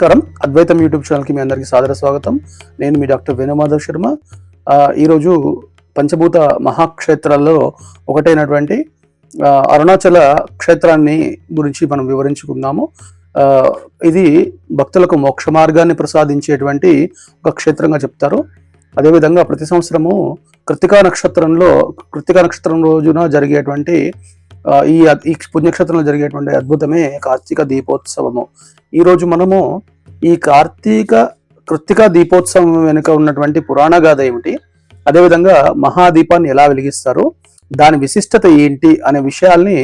నమస్కారం. అద్వైతం యూట్యూబ్ ఛానల్కి మీ అందరికీ సాదర స్వాగతం. నేను మీ డాక్టర్ వేణుమాధవ్ శర్మ. ఈరోజు పంచభూత మహాక్షేత్రాల్లో ఒకటైనటువంటి అరుణాచల క్షేత్రాన్ని గురించి మనం వివరించుకుందాము. ఇది భక్తులకు మోక్ష మార్గాన్ని ప్రసాదించేటువంటి ఒక క్షేత్రంగా చెప్తారు. అదేవిధంగా ప్రతి సంవత్సరము కృతికా నక్షత్రంలో కృతికా నక్షత్రం రోజున జరిగేటువంటి ఈ ఈ పుణ్యక్షేత్రంలో జరిగేటువంటి అద్భుతమే కార్తీక దీపోత్సవము. ఈరోజు మనము ఈ కార్తీక కృత్తిక దీపోత్సవం వెనుక ఉన్నటువంటి పురాణ గాథ ఏమిటి? అదేవిధంగా మహాదీపాన్ని ఎలా వెలిగిస్తారు? దాని విశిష్టత ఏంటి? అనే విషయాల్ని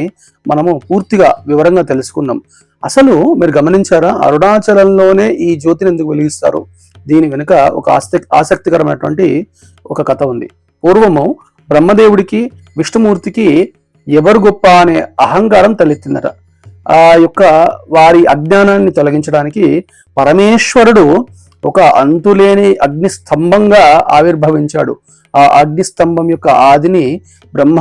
మనము పూర్తిగా వివరంగా తెలుసుకుందాం అసలు మీరు గమనించారా? అరుణాచలంలోనే ఈ జ్యోతిని ఎందుకు వెలిగిస్తారు? దీని వెనుక ఒక ఆసక్తి ఆసక్తికరమైనటువంటి ఒక కథ ఉంది. పూర్వము బ్రహ్మదేవుడికి విష్ణుమూర్తికి ఎవరు గొప్ప అనే అహంకారం తలెత్తిందట. ఆ యొక్క వారి అజ్ఞానాన్ని తొలగించడానికి పరమేశ్వరుడు ఒక అంతులేని అగ్ని స్తంభంగా ఆవిర్భవించాడు. ఆ అగ్ని స్తంభం యొక్క ఆదిని బ్రహ్మ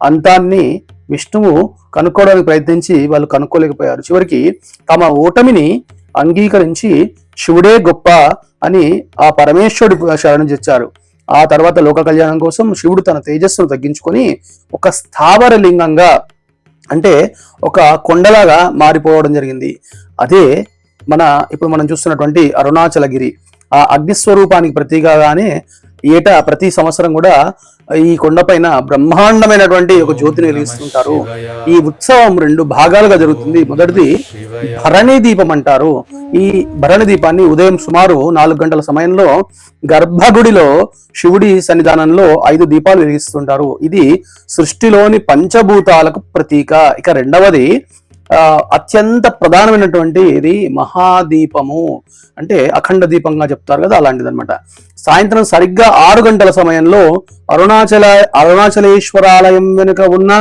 అంతాన్ని విష్ణువు కనుక్కోవడానికి ప్రయత్నించి వాళ్ళు కనుక్కోలేకపోయారు. చివరికి తమ ఓటమిని అంగీకరించి శివుడే గొప్ప అని ఆ పరమేశ్వరుడు శరణం తెచ్చారు. ఆ తర్వాత లోక కళ్యాణం కోసం శివుడు తన తేజస్సును తగ్గించుకొని ఒక స్థావర లింగంగా అంటే ఒక కొండలాగా మారిపోవడం జరిగింది. అదే మన ఇప్పుడు మనం చూస్తున్నటువంటి అరుణాచలగిరి. ఆ అగ్నిస్వరూపానికి ప్రతీకగానే ఏటా ప్రతి సంవత్సరం కూడా ఈ కొండపైన బ్రహ్మాండమైనటువంటి ఒక జ్యోతిని వెలిగిస్తుంటారు. ఈ ఉత్సవం రెండు భాగాలుగా జరుగుతుంది. మొదటిది భరణి దీపం అంటారు. ఈ భరణి దీపాన్ని ఉదయం సుమారు నాలుగు గంటల సమయంలో గర్భగుడిలో శివుడి సన్నిధానంలో ఐదు దీపాలు వెలిగిస్తుంటారు. ఇది సృష్టిలోని పంచభూతాలకు ప్రతీక. ఇక రెండవది అత్యంత ప్రధానమైనటువంటి ఇది మహాదీపము. అంటే అఖండ దీపంగా చెప్తారు కదా అలాంటిది అనమాట సాయంత్రం సరిగ్గా ఆరు గంటల సమయంలో అరుణాచల అరుణాచలేశ్వరాలయం వెనుక ఉన్న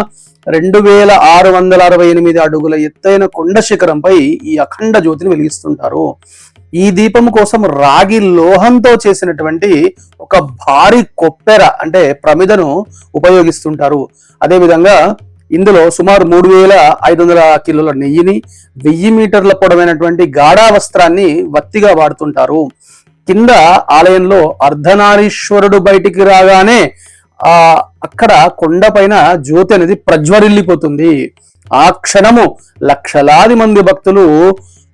రెండు వేల ఆరు వందల అరవై ఎనిమిది అడుగుల ఎత్తైన కొండ శిఖరంపై ఈ అఖండ జ్యోతిని వెలిగిస్తుంటారు. ఈ దీపం కోసం రాగి లోహంతో చేసినటువంటి ఒక భారీ కొప్పెర అంటే ప్రమిదను ఉపయోగిస్తుంటారు. అదేవిధంగా ఇందులో సుమారు మూడు వేల ఐదు వందల కిలోల నెయ్యిని వెయ్యి మీటర్ల పొడవైనటువంటి గాఢా వస్త్రాన్ని వత్తిగా వాడుతుంటారు. కింద ఆలయంలో అర్ధనారీశ్వరుడు బయటికి రాగానే ఆ అక్కడ కొండపైన జ్యోతి అనేది ప్రజ్వరిల్లిపోతుంది. ఆ క్షణము లక్షలాది మంది భక్తులు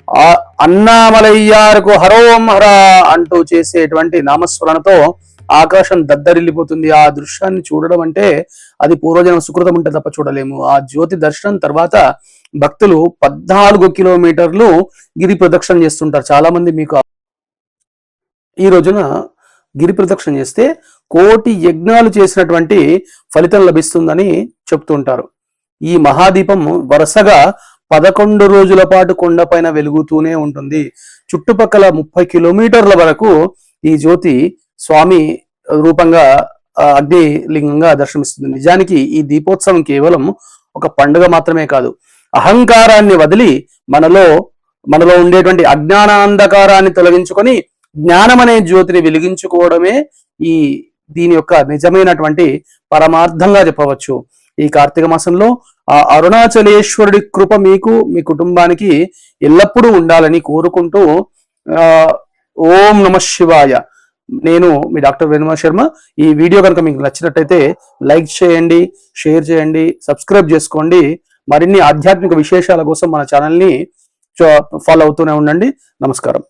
ఆ అన్నామలయ్యారుకు హరోం హర అంటూ చేసేటువంటి నామస్మరణతో ఆకాశం దద్దరిల్లిపోతుంది. ఆ దృశ్యాన్ని చూడడం అంటే అది పూర్వజనం సుకృతం ఉంటే తప్ప చూడలేము. ఆ జ్యోతి దర్శనం తర్వాత భక్తులు పద్నాలుగు కిలోమీటర్లు గిరి ప్రదక్షిణ చేస్తుంటారు. చాలా మంది మీకు ఈ రోజున గిరి ప్రదక్షిణ చేస్తే కోటి యజ్ఞాలు చేసినటువంటి ఫలితం లభిస్తుందని చెప్తుంటారు. ఈ మహాదీపం వరుసగా పదకొండు రోజుల పాటు కొండపైన వెలుగుతూనే ఉంటుంది. చుట్టుపక్కల ముప్పై కిలోమీటర్ల వరకు ఈ జ్యోతి స్వామి రూపంగా అగ్ని లింగంగా దర్శనమిస్తుంది. నిజానికి ఈ దీపోత్సవం కేవలం ఒక పండుగ మాత్రమే కాదు. అహంకారాన్ని వదిలి మనలో మనలో ఉండేటువంటి అజ్ఞానాంధకారాన్ని తొలగించుకొని జ్ఞానం అనే జ్యోతిని వెలిగించుకోవడమే ఈ దీని యొక్క నిజమైనటువంటి పరమార్థంగా చెప్పవచ్చు. ఈ కార్తీక మాసంలో ఆ అరుణాచలేశ్వరుడి కృప మీకు మీ కుటుంబానికి ఎల్లప్పుడూ ఉండాలని కోరుకుంటూ ఆ ఓం నమ శివాయ. నేను మీ డాక్టర్ వేణుమా శర్మ. ఈ వీడియో కనుక మీకు నచ్చినట్టయితే లైక్ చేయండి షేర్ చేయండి సబ్స్క్రైబ్ చేసుకోండి. మరిన్ని ఆధ్యాత్మిక విశేషాల కోసం మన ఛానల్ని ఫాలో అవుతూనే ఉండండి. నమస్కారం.